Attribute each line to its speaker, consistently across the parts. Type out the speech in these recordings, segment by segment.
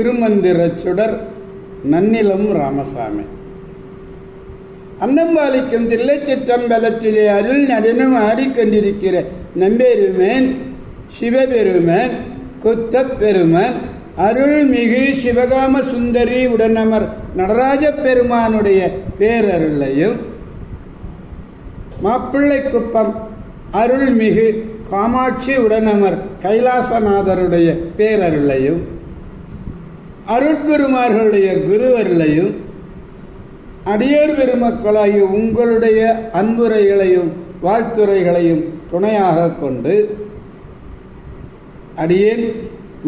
Speaker 1: திருமந்திரச் சுடர் நன்னிலம் ராமசாமி. அன்னம்பாலிக்கும் தில்லைச்சிற்றம்பலத்திலே அருள் நடனம் ஆடிக்கொண்டிருக்கிற நம்பெருமேன் சிவபெருமன் குத்தப்பெருமன் அருள்மிகு சிவகாம சுந்தரி உடனமர் நடராஜ பெருமானுடைய பேரருளையும் மாப்பிள்ளை குப்பம் அருள்மிகு காமாட்சி உடனமர் கைலாசநாதருடைய பேரருளையும் அருட்பெருமார்களுடைய குருவர்களையும் அடியேர் பெருமக்களாகிய உங்களுடைய அன்புரைகளையும் வாழ்த்துரைகளையும் துணையாக கொண்டு அடியேன்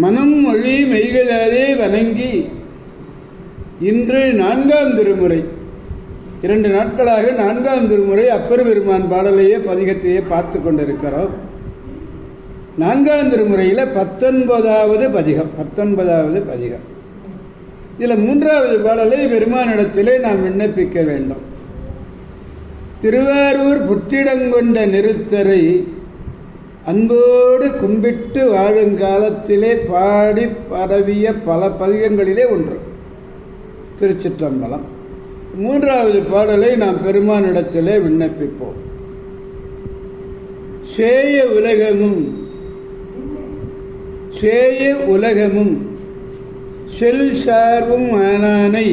Speaker 1: மனம் மொழி மெய்களாலே வணங்கி இன்று நான்காம் திருமுறை இரண்டு நாட்களாக நான்காம் திருமுறை அப்பர் பெருமான் பாடலையே பதிகத்தையே பார்த்து கொண்டிருக்கிறோம். நான்காம் திருமுறையில் பத்தொன்பதாவது பதிகம் பத்தொன்பதாவது பதிகம். இதில் மூன்றாவது பாடலை பெருமானிடத்திலே நாம் விண்ணப்பிக்க வேண்டும். திருவாரூர் புத்திடங்கொண்ட நிறுத்தரை அன்போடு கும்பிட்டு வாழும் காலத்திலே பாடி பரவிய பல பதிகங்களிலே ஒன்று திருச்சிற்றம்பலம். மூன்றாவது பாடலை நாம் பெருமானிடத்திலே விண்ணப்பிப்போம். சேய உலகமும் சேய உலகமும் செல் சார்பும் ஆனானை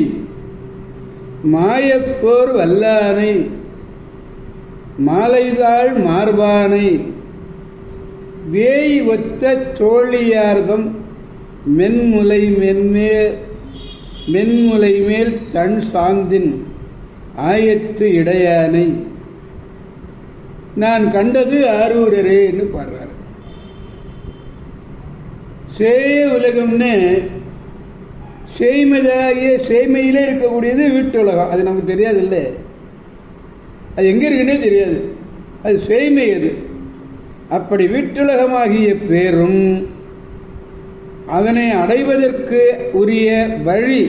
Speaker 1: மாயப்போர் வல்லானை மாலைதாள் மார்பானை வேய் ஒத்த தோழியார்தம் மென்முலை மென்மே மென்முலை மேல் தன் சாந்தின் ஆயத்து இடையானை. நான் கண்டது ஆரூரரேன்னு பாடுறார். சே உலகம்னு சேய்மையாகிய சேய்மையிலே இருக்கக்கூடியது வீட்டு உலகம் அது நமக்கு தெரியாது இல்லை அது எங்கே இருக்குன்னே தெரியாது. அது சேய்மை அது. அப்படி வீட்டுலகமாகிய பேரும் அதனை அடைவதற்கு உரிய வழி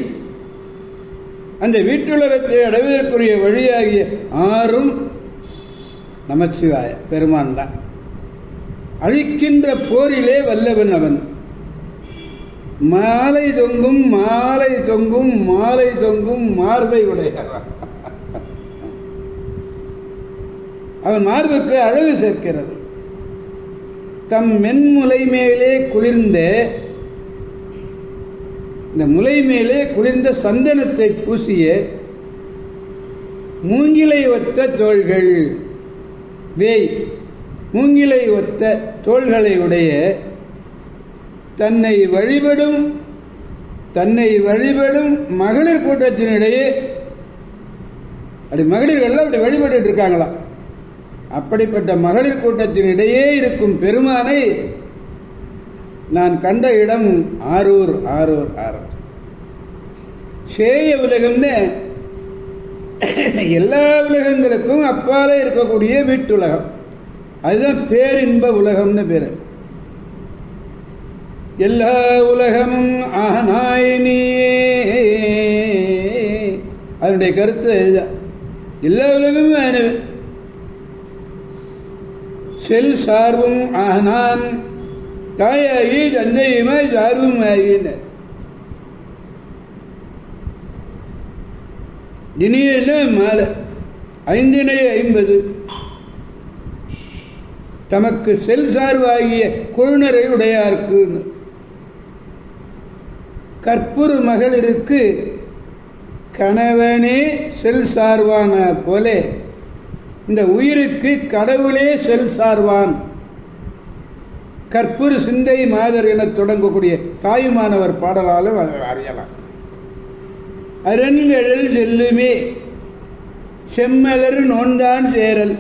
Speaker 1: அந்த வீட்டுலகத்தை அடைவதற்குரிய வழியாகிய ஆறும் நமச்சிவாய பெருமான் தான். அழிக்கின்ற போரிலே வல்லவன் அவன். மாலை தொங்கும் மாலை தொங்கும் மாலை தொங்கும் மார்பை உடையவன் அவன் மார்புக்கு அழகு சேர்க்கிறது. தம் மென்முலை மேலே குளிர்ந்த இந்த முலை மேலே குளிர்ந்த சந்தனத்தை பூசிய மூங்கிலை ஒத்த தோள்கள் வேய் மூங்கிலை ஒத்த தோள்களை உடைய தன்னை வழிபடும் தன்னை வழிபடும் மகளிர் கூட்டத்தினிடையே அப்படி மகளிர்கள்லாம் அப்படி வழிபட்டு இருக்காங்களாம். அப்படிப்பட்ட மகளிர் கூட்டத்தினிடையே இருக்கும் பெருமானை நான் கண்ட இடம் ஆரூர் ஆரூர் ஆரூர். சேய உலகம்னு எல்லா உலகங்களுக்கும் அப்பாலே இருக்கக்கூடிய வீட்டுலகம். அதுதான் பேரின்ப உலகம்னு பேர். எல்லா உலகமும் ஆனாய் நீயே அதனுடைய கருத்து இதுதான் எல்லா உலகமும் ஆனவன் செல் சார்பும் ஆனான். தாயாகி தந்தையுமாய் சார்பும் ஆகினார் தினியில மாலை. ஐந்தினை ஐம்பது. தமக்கு செல் சார்பாகிய கொழுநரை உடையார்க்குன்னு. கற்பூர் மகளிருக்கு கணவனே செல் சார்வான போலே இந்த உயிருக்கு கடவுளே செல் சார்வான். கற்பூர் சிந்தை மாதர் என தொடங்கக்கூடிய தாயுமானவர் பாடலாலும் அறியலாம். அரண்கழல் செல்லுமே செம்மலர் நோன்தான் சேரல்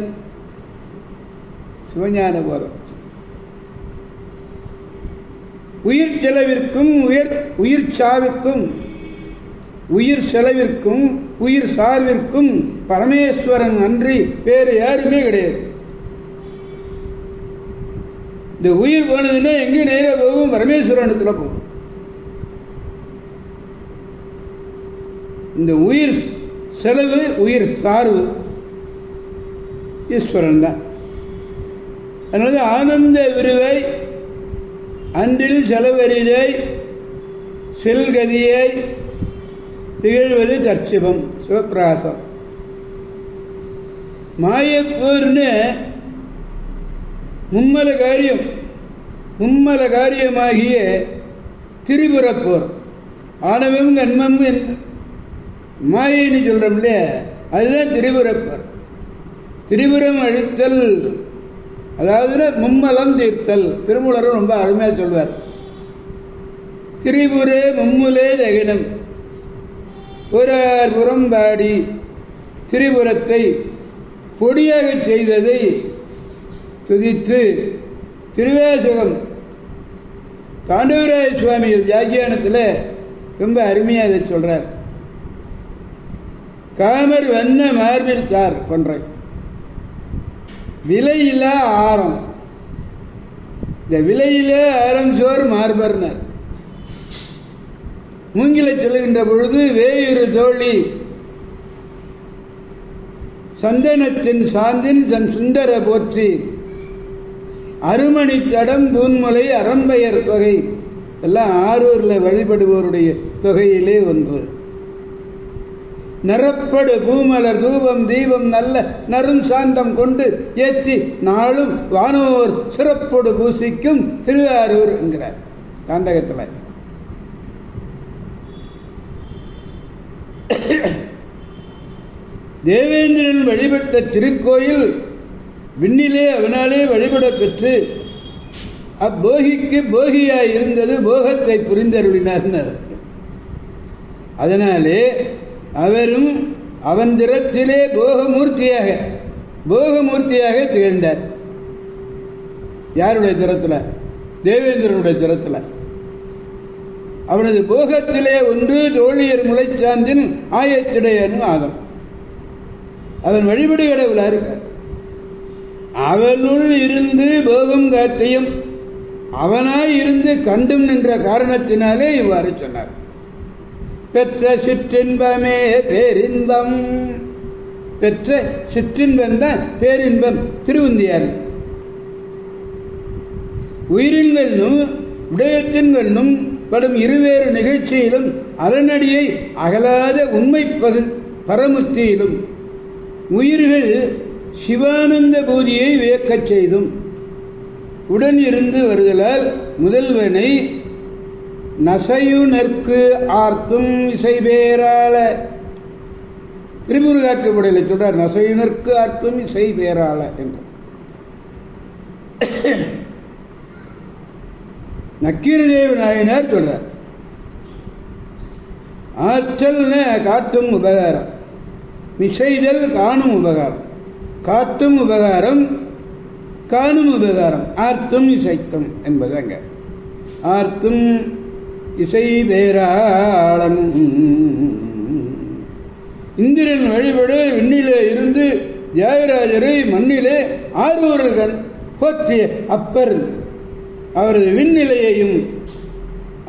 Speaker 1: சிவஞான போதம். உயிர் செலவிற்கும் உயர் உயிர் சாவிற்கும் உயிர் செலவிற்கும் உயிர் சார்விற்கும் பரமேஸ்வரன் அன்றி வேறு யாருமே கிடையாது. இந்த உயிர் போனதுன்னா எங்கேயும் நேராக போகும் பரமேஸ்வரனத்தில் போகும். இந்த உயிர் செலவு உயிர் சார்வு ஈஸ்வரன் தான். அதனால ஆனந்த விருவை அன்றில் செலவரிதை செல்கதியை திகழ்வது தற்சிவம் சிவப்பிராசம். மாயப்பூர்னு மும்மல காரியம் மும்மல காரியமாகிய திரிபுரப்போர் ஆணவம் கண்மம் என் மாயின்னு சொல்கிறோம் இல்லையா அதுதான் திரிபுரப்போர் திரிபுரம் அழித்தல் அதாவது மும்மலம் தீர்த்தல். திருமூலரும் ரொம்ப அருமையாக சொல்வார். திரிபுரே மும்முலே தகினம். புறார் புறம்பாடி திரிபுரத்தை பொடியாக செய்ததை துதித்து திருவேசகம் தாண்டவராய சுவாமியின் வியாக்கியானத்தில் ரொம்ப அருமையாக இதை சொல்கிறார் காமர் வண்ண மார்பில் தார் கொன்றை விலையில ஆரம். இந்த விலையிலே ஆரம் சோர் மார்பர்னர் மூங்கிலை செல்கின்ற பொழுது வேயுறு தோழி சந்தனத்தின் சாந்தின் தன் சுந்தர போற்றி அருமணி தடம் பூன்மலை அறம்பெயர் தொகை. எல்லாம் ஆரூரில் வழிபடுவோருடைய தொகையிலே ஒன்று. நிரப்படு பூமலர் தூபம் தீபம் நல்ல நரும் சாந்தம் கொண்டு ஏற்றி நாளும் வானோர் சிறப்போடு பூசிக்கும் திருவாரூர் என்கிறார். தாண்டகத்தில். தேவேந்திரன் வழிபட்ட திருக்கோயில் விண்ணிலே அவனாலே வழிபட பெற்று அப்போகிக்கு போகியாய் இருந்தது போகத்தை புரிந்தருளினார். அதனாலே அவரும் அவன் திறத்திலே போகமூர்த்தியாக போகமூர்த்தியாக திகழ்ந்தார். யாருடைய திறத்தில்? தேவேந்திரனுடைய திறத்தில். அவனது போகத்திலே ஒன்று தோழியர் முளைச்சாந்தின் ஆயத்திடையனு ஆதம். அவன் வழிபடு கடவுளா இருக்கார் அவனுள் இருந்து போகம் காட்டியும் அவனாய் இருந்து கண்டும் நின்ற காரணத்தினாலே இவ்வாறு சொன்னார். பெற்ற சிற்றின்பமே பேரின்பம். பெற்ற சிற்றின்பம் தான் பேரின்பம். திருவுந்தியார். உயிரின்களும் விடயத்தின்களும் படும் இருவேறு நிகழ்ச்சியிலும் அரணடியை அகலாத உண்மை பகு பரமுத்தியிலும் உயிர்கள் சிவானந்த பூதியை வியக்கச் செய்தும் உடன் இருந்து வருதலால் முதல்வனை நசையுனர்க்கு ஆர்த்தும் இசைபேராள திரிபுரகாற்றுப்படையில் சொல்றார் நசையுனர்க்கு ஆர்த்தும் இசை பேரால என்று நக்கீரதேவ நாயனார் சொல்றார் ஆற்றல்ன காத்தும் உபகாரம் மிசைதல் காணும் உபகாரம் காட்டும் உபகாரம் காணும் உபகாரம் ஆர்த்தும் இசைத்தும் என்பது அங்க ஆர்த்தும் இசை பேராளன் இந்திரன் வழிபடு விண்ணிலே இருந்து ஜெயராஜரை மண்ணிலே ஆரூர்கள் போற்றிய அப்பர். அவரது விண்ணிலையையும்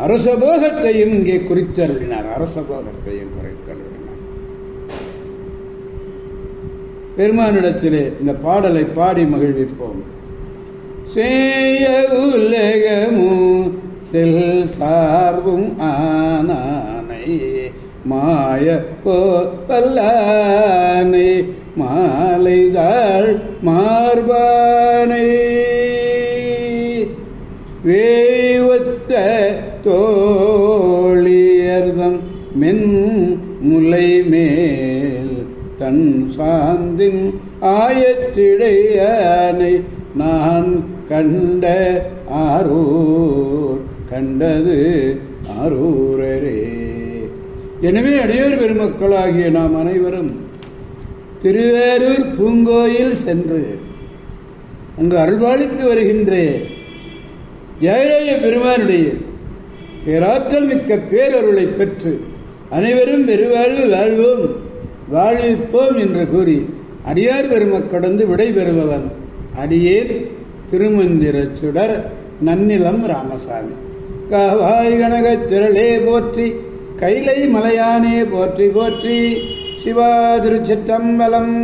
Speaker 1: அரசபோகத்தையும் இங்கே குறித்தருளினார். அரசபோகத்தையும் குறித்தருளினார். பெருமானிடத்திலே இந்த பாடலை பாடி மகிழ்விப்போம். சேய உலகமும் செல் மாய போத்தல்லானை மாலைதாள் மார்பானை. வேவத்த தோழியர்தம் மென் முலை மேல் தன் சாந்தின் ஆயத்திடையானை நான் கண்ட ஆரூர் கண்டது ஆரூரரே. எனவே அடியார் பெருமக்களாகிய நாம் அனைவரும் திருவேரூர் பூங்கோயில் சென்று அங்கு அருள்வாளித்து வருகின்ற ஜெயராஜ பெருமானுடைய பேராற்றல் மிக்க பேரருளை பெற்று அனைவரும் பெருவாழ்வு வாழ்வோம் வாழ்விப்போம் என்று கூறி அடியார் பெருமக்கடந்து விடைபெறுபவன் அடியேன் திருமந்திரச் சுடர் நன்னிலம் ராமசாமி. காவாய் கனகத் திரளே போற்றி கைலை மலையானே போற்றி போற்றி. சிவா திருச்சிற்றம்பலம்.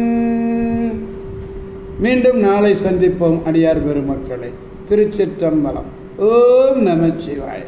Speaker 1: மீண்டும் நாளை சந்திப்போம் அடியார் பெருமக்களை. திருச்சிற்றம்பலம். ஓம் நமச்சிவாய